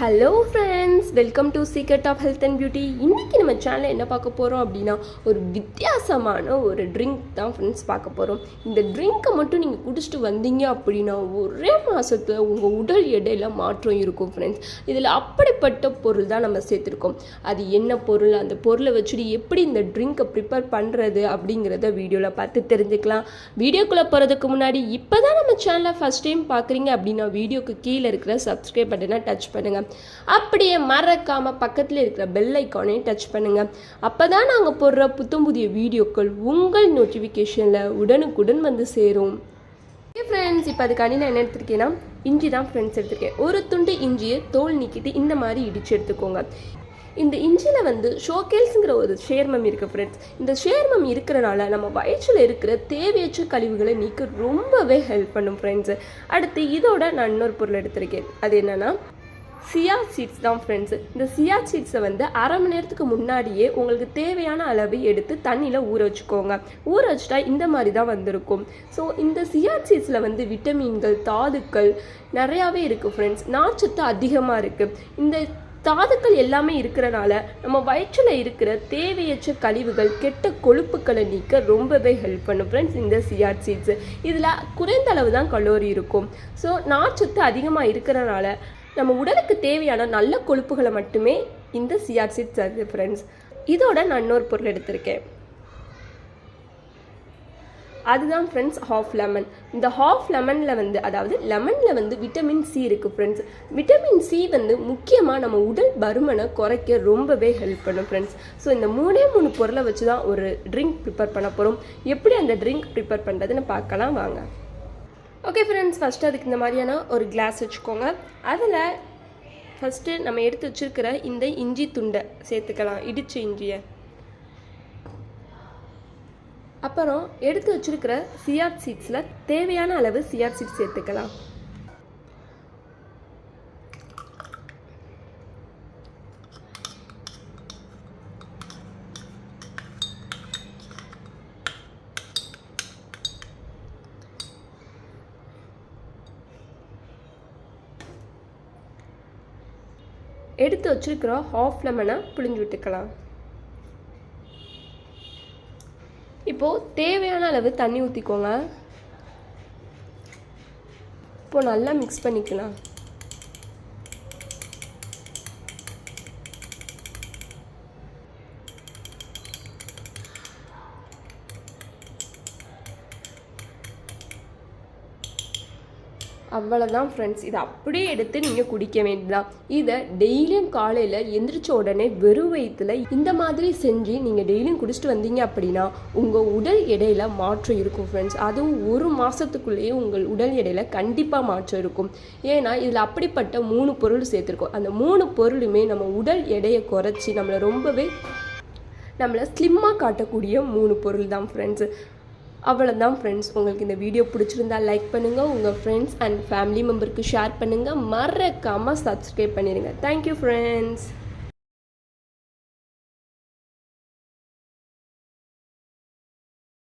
Hello friends welcome to secret of health and beauty இன்றைக்கி நம்ம சேனலில் என்ன பார்க்க போகிறோம் அப்படின்னா ஒரு வித்தியாசமான ஒரு ட்ரிங்க் தான் ஃப்ரெண்ட்ஸ் பார்க்க போகிறோம் இந்த ட்ரிங்க்கை மட்டும் நீங்கள் குடிச்சிட்டு வந்தீங்க அப்படின்னா ஒரே மாதத்துல உங்கள் உடல் எடையில் மாற்றம் இருக்கும் ஃப்ரெண்ட்ஸ் இதில் அப்படிப்பட்ட பொருள் தான் நம்ம சேர்த்துருக்கோம். அது என்ன பொருள்? அந்த பொருளை வச்சுட்டு எப்படி இந்த ட்ரிங்க்கை ப்ரிப்பேர் பண்ணுறது அப்படிங்கிறத வீடியோவில் பார்த்து தெரிஞ்சுக்கலாம். வீடியோக்குள்ளே போகிறதுக்கு முன்னாடி இப்போ தான் நம்ம சேனலை ஃபஸ்ட் டைம் பார்க்குறீங்க அப்படின்னா வீடியோக்கு கீழே இருக்கிற சப்ஸ்கிரைப் பட்டனை டச் பண்ணுங்கள் அப்படியே மறக்காமல் பக்கத்தில் இருக்கிற பெல் ஐக்கானையும் டச் பண்ணுங்கள் அப்போ தான் நாங்கள் போடுற புத்தம் புதிய வீடியோக்கள் உங்கள் நோட்டிஃபிகேஷனில் உடனுக்குடன் வந்து சேரும். ஓகே ஃப்ரெண்ட்ஸ் இப்போ அதுக்காண்டி நான் என்ன எடுத்திருக்கேன்னா இஞ்சி தான் ஃப்ரெண்ட்ஸ் எடுத்திருக்கேன். ஒரு துண்டு இஞ்சியை தோல் நீக்கிட்டு இந்த மாதிரி இடித்து எடுத்துக்கோங்க. இந்த இஞ்சியில் வந்து ஷோகேல்ஸுங்கிற ஒரு சேர்மம் இருக்குது ஃப்ரெண்ட்ஸ் இந்த சேர்மம் இருக்கிறனால நம்ம வயிற்றில் இருக்கிற தேவையற்ற கழிவுகளை நீக்க ரொம்பவே ஹெல்ப் பண்ணும் ஃப்ரெண்ட்ஸு அடுத்து இதோட நான் இன்னொரு பொருள் எடுத்திருக்கேன். அது என்னென்னா சியா சீட்ஸ் தான் ஃப்ரெண்ட்ஸு இந்த சியா சீட்ஸை வந்து அரை மணி நேரத்துக்கு முன்னாடியே உங்களுக்கு தேவையான அளவு எடுத்து தண்ணியில் ஊற வச்சுக்கோங்க. ஊற வச்சுட்டா இந்த மாதிரி தான் வந்திருக்கும். ஸோ இந்த சியா சீட்ஸில் வந்து விட்டமின்கள் தாதுக்கள் நிறையாவே இருக்குது ஃப்ரெண்ட்ஸ் நார்ச்சத்து அதிகமாக இருக்குது இந்த தாதுக்கள் எல்லாமே இருக்கிறனால நம்ம வயிற்றில் இருக்கிற தேவையற்ற கழிவுகள் கெட்ட கொழுப்புக்களை நீக்க ரொம்பவே ஹெல்ப் பண்ணும் ஃப்ரெண்ட்ஸ் இந்த சியாட் சீட்ஸு இதில் குறைந்த அளவு தான் கலோரி இருக்கும். ஸோ நார்ச்சத்து அதிகமாக இருக்கிறனால நம்ம உடலுக்கு தேவையான நல்ல கொழுப்புகளை மட்டுமே இந்த சியாசிட் சீட்ஸ் தருது ஃப்ரெண்ட்ஸ் இதோட நான் இன்னொரு பொருள் எடுத்திருக்கேன். அதுதான் ஃப்ரெண்ட்ஸ் ஹாஃப் லெமன் இந்த ஹாஃப் லெமனில் வந்து அதாவது லெமனில் வந்து விட்டமின் சி இருக்குது ஃப்ரெண்ட்ஸ் விட்டமின் சி வந்து முக்கியமாக நம்ம உடல் பருமனை குறைக்க ரொம்பவே ஹெல்ப் பண்ணும் ஃப்ரெண்ட்ஸ் ஸோ இந்த மூணே மூணு பொருளை வச்சு தான் ஒரு ட்ரிங்க் ப்ரிப்பேர் பண்ண போகிறோம் எப்படி அந்த ட்ரிங்க் ப்ரிப்பேர் பண்ணுறதுன்னு பார்க்கலாம் வாங்க. ஓகே ஃப்ரெண்ட்ஸ் ஃபஸ்ட்டு அதுக்கு இந்த மாதிரியான ஒரு கிளாஸ் வச்சுக்கோங்க. அதில் ஃபஸ்ட்டு நம்ம எடுத்து வச்சுருக்கிற இந்த இஞ்சி துண்டை சேர்த்துக்கலாம். இடிச்ச இஞ்சியை. அப்புறம் எடுத்து வச்சிருக்கிற சியாட் சீட்ஸில் தேவையான அளவு சியாட் சீட்ஸ் சேர்த்துக்கலாம். எடுத்து வச்சுருக்கிற ஹாஃப் லெமனை புழிஞ்சு விட்டுக்கலாம். இப்போது தேவையான அளவு தண்ணி ஊற்றிக்கோங்க இப்போது நல்லா மிக்ஸ் பண்ணிக்கலாம். அவ்வளோதான் ஃப்ரெண்ட்ஸ் இதை அப்படியே எடுத்து நீங்கள் குடிக்க வேண்டியதான் இதை டெய்லியும் காலையில் எந்திரிச்ச உடனே வெறும் வயிற்றுல இந்த மாதிரி செஞ்சு நீங்கள் டெய்லியும் குடிச்சிட்டு வந்தீங்க அப்படின்னா உங்கள் உடல் எடையில் மாற்றம் இருக்கும் ஃப்ரெண்ட்ஸ் அதுவும் ஒரு மாதத்துக்குள்ளேயே உங்கள் உடல் எடையில் கண்டிப்பாக மாற்றம் இருக்கும். ஏன்னா இதில் அப்படிப்பட்ட மூணு பொருள் சேர்த்துருக்கோம். அந்த மூணு பொருளுமே நம்ம உடல் எடையை குறைச்சி நம்மளை ரொம்பவே நம்மளை ஸ்லிம்மாக காட்டக்கூடிய மூணு பொருள் தான் ஃப்ரெண்ட்ஸு அவ்வளோதான் ஃப்ரெண்ட்ஸ் உங்களுக்கு இந்த வீடியோ பிடிச்சிருந்தா லைக் பண்ணுங்கள் உங்கள் ஃப்ரெண்ட்ஸ் அண்ட் ஃபேமிலி மெம்பருக்கு ஷேர் பண்ணுங்கள் மறக்காமல் சப்ஸ்கிரைப் பண்ணிடுங்க தேங்க்யூ ஃப்ரெண்ட்ஸ்